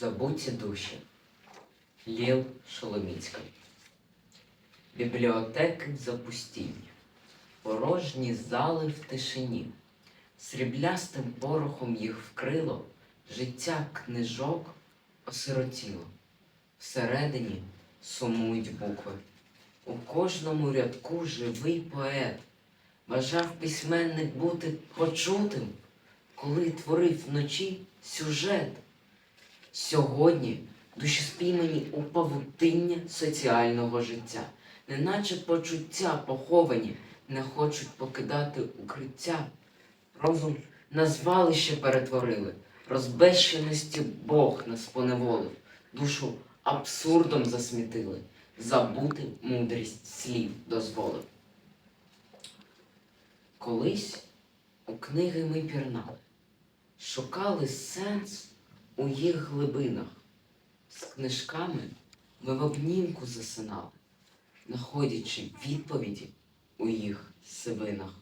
Забуті душі. Лєв Шоломіцька. Бібліотеки запустіння. Порожні зали в тишині. Сріблястим порохом їх вкрило, життя книжок осиротіло. Всередині сумують букви. У кожному рядку живий поет. Бажав письменник бути почутим, коли творив вночі сюжет. Сьогодні душі спіймані у павутиння соціального життя, неначе почуття поховані, не хочуть покидати укриття. Розум на звалище перетворили, розбещеності Бог нас поневолив, душу абсурдом засмітили, забути мудрість слів дозволив. Колись у книги ми пірнали, шукали сенс у їх глибинах. З книжками ми в обнімку засинали, знаходячи відповіді у їх сивинах.